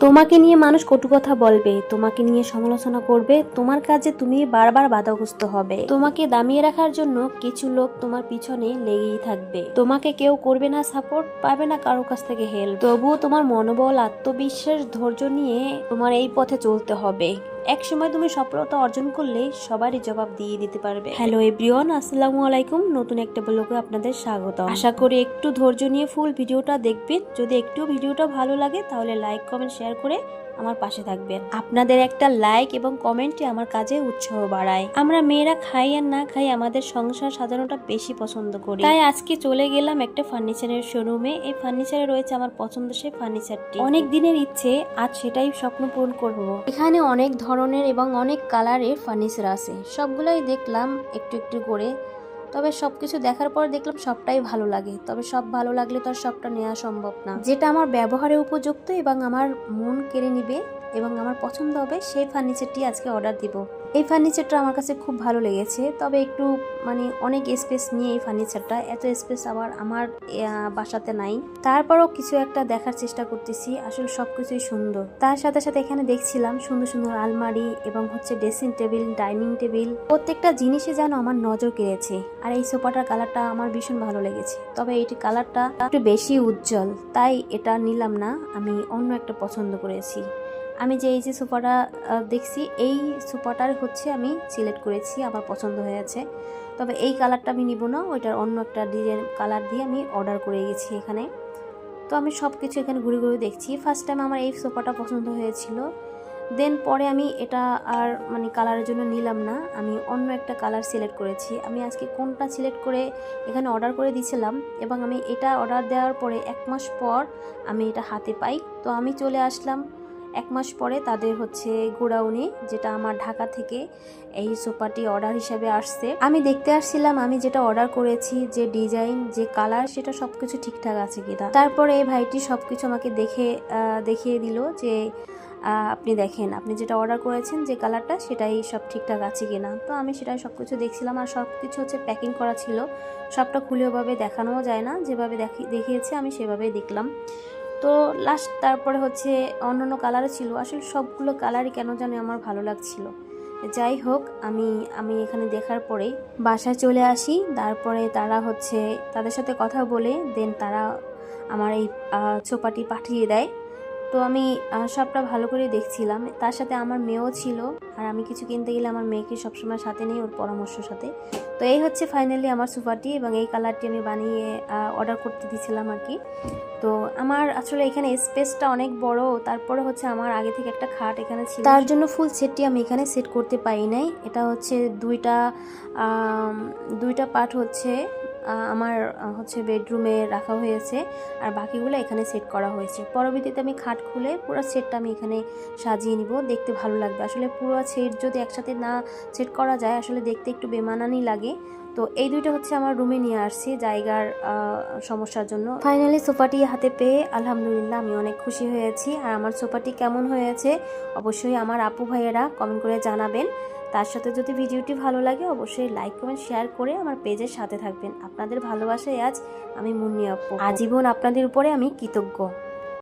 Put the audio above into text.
তোমাকে নিয়ে মানুষ কটু কথা বলবে, তোমাকে নিয়ে সমালোচনা করবে, তোমার কাজে তুমি বারবার বাধাগ্রস্ত হবে। তোমাকে দামিয়ে রাখার জন্য কিছু লোক তোমার পিছনে লেগেই থাকবে। তোমাকে কেউ করবে না সাপোর্ট পাবে না কারও কাছ থেকে হেল্প তবুও তোমার মনোবল, আত্মবিশ্বাস, ধৈর্য নিয়ে তোমার এই পথে চলতে হবে। এক সময় তুমি সফলতা অর্জন করলে সবারই জবাব দিয়ে দিতে পারবে। হ্যালো এভরিওয়ান আসসালামু আলাইকুম। নতুন একটা ব্লগে আপনাদের স্বাগত আশা করি একটু ধৈর্য নিয়ে ফুল ভিডিওটা দেখবেন। যদি একটু ভিডিওটা ভালো লাগে তাহলে লাইক কমেন্ট শেয়ার করে আমার পাশে থাকবেন। আপনাদের একটা লাইক এবং কমেন্টে আমার কাজে উৎসাহ বাড়ায়। আমরা মেয়েরা খাই আর না খাই আমাদের সংসার সাজানোটা বেশি পছন্দ করি। তাই আজকে চলে গেলাম একটা ফার্নিচারের শোরুমে এই ফার্নিচারে রয়েছে আমার পছন্দ সেই ফার্নিচারটি। অনেক দিনের ইচ্ছে আজ সেটাই স্বপ্ন পূরণ করব। এখানে অনেক ধরনের এবং অনেক কালারের ফার্নিচার আছে। সবগুলোই দেখলাম একটু একটু করে। তবে সব কিছু দেখার পর দেখলাম সবটাই ভালো লাগে। তবে সব ভালো লাগলে তো আর সবটা নেওয়া সম্ভব না। যেটা আমার ব্যবহারে উপযুক্ত এবং আমার মন কেড়ে নিবে এবং আমার পছন্দ হবে, সেই ফার্নিচারটি আজকে অর্ডার দিব। এই ফার্নিচারটা আমার কাছে খুব ভালো লেগেছে। তবে একটু মানে অনেক স্পেস নিয়ে এই ফার্নিচারটা এত স্পেস আবার আমার বাসাতে নাই। তারপরও কিছু একটা দেখার চেষ্টা করতেছি। আসলে সবকিছুই সুন্দর। তার সাথে সাথে এখানে দেখছিলাম সুন্দর সুন্দর আলমারি এবং হচ্ছে ড্রেসিং টেবিল ডাইনিং টেবিল প্রত্যেকটা জিনিসে যেন আমার নজর কেড়েছে। আর এই সোফাটার কালারটা আমার ভীষণ ভালো লেগেছে। তবে এটি কালারটা একটু বেশি উজ্জ্বল। তাই এটা নিলাম না। আমি অন্য একটা পছন্দ করেছি। আমি যে এই যে সোফাটা দেখছি, এই সোফাটার হচ্ছে আমি সিলেক্ট করেছি, আমার পছন্দ হয়েছে তবে এই কালারটা আমি নিব না, ওইটার অন্য একটা ডিজাইন কালার দিয়ে আমি অর্ডার করে গেছি এখানে। তো আমি সব কিছু এখানে ঘুরে ঘুরে দেখছি। ফার্স্ট টাইম আমার এই সোফাটা পছন্দ হয়েছিল। দেন পরে আমি এটা আর মানে কালারের জন্য নিলাম না। আমি অন্য একটা কালার সিলেক্ট করেছি। আমি আজকে কোনটা সিলেক্ট করে এখানে অর্ডার করে দিয়েছিলাম এবং আমি এটা অর্ডার দেওয়ার পরে এক মাস পর আমি এটা হাতে পাই। তো আমি চলে আসলাম এক মাস পরে তাদের হচ্ছে গোডাউনে, যেটা আমার ঢাকা থেকে এই সোফাটি অর্ডার হিসেবে আসছে। আমি দেখতে আসছিলাম, আমি যেটা অর্ডার করেছি, যে ডিজাইন, যে কালার, সেটা সব কিছু ঠিকঠাক আছে কিনা। তারপরে এই ভাইটি সব কিছু আমাকে দেখে দেখিয়ে দিল যে আপনি দেখেন, আপনি যেটা অর্ডার করেছেন, যে কালারটা, সেটাই সব ঠিকঠাক আছে কিনা। তো আমি সেটাই সব কিছু দেখছিলাম, আর সব কিছু হচ্ছে প্যাকিং করা ছিল। সবটা খুলে ওভাবে দেখানোও যায় না, যেভাবে দেখি, দেখিয়েছে, আমি সেভাবেই দেখলাম। তো লাস্ট তারপরে হচ্ছে অন্য অন্য কালারও ছিল। আসলে সবগুলো কালারই কেন জানি আমার ভালো লাগছিল। যাই হোক, আমি আমি এখানে দেখার পরে বাসায় চলে আসি। তারপরে তারা হচ্ছে তাদের সাথে কথা বলে দেন তারা আমার এই ছোপাটি পাঠিয়ে দেয়। তো আমি সবটা ভালো করে দেখছিলাম। তার সাথে আমার মেয়েও ছিল, আর আমি কিছু কিনতে গেলে আমার মেয়েকে সবসময় সাথে নেই ওর পরামর্শের সাথে। তো এই হচ্ছে ফাইনালি আমার সোফাটি এবং এই কালারটি আমি বানিয়ে অর্ডার করতে দিয়েছিলাম আর কি। তো আমার আসলে এখানে স্পেসটা অনেক বড়, তারপরে হচ্ছে আমার আগে থেকে একটা খাট এখানে ছিল। তার জন্য ফুল সেটটি আমি এখানে সেট করতে পারি নাই। এটা হচ্ছে দুইটা দুইটা পার্ট হচ্ছে আমার হচ্ছে বেডরুমে রাখা হয়েছে। আর বাকিগুলো এখানে সেট করা হয়েছে। পরবর্তীতে আমি খাট খুলে পুরো সেটটা আমি এখানে সাজিয়ে নিব। দেখতে ভালো লাগবে। আসলে পুরো সেট যদি একসাথে না সেট করা যায়, আসলে দেখতে একটু বেমানানি লাগে। তো এই দুইটা হচ্ছে আমার রুমে নিয়ে আসছি জায়গার সমস্যার জন্য। ফাইনালি সোফাটি হাতে পেয়ে আলহামদুলিল্লাহ আমি অনেক খুশি হয়েছি। আর আমার সোফাটি কেমন হয়েছে, অবশ্যই আমার আপু ভাইয়েরা কমেন্ট করে জানাবেন। তার সাথে যদি ভিডিওটি ভালো লাগে, অবশ্যই লাইক কমেন্ট শেয়ার করে আমার পেজের সাথে থাকবেন। আপনাদের ভালোবাসায় আজ আমি মুন্নি আপু আজীবন আপনাদের উপরে আমি কৃতজ্ঞ।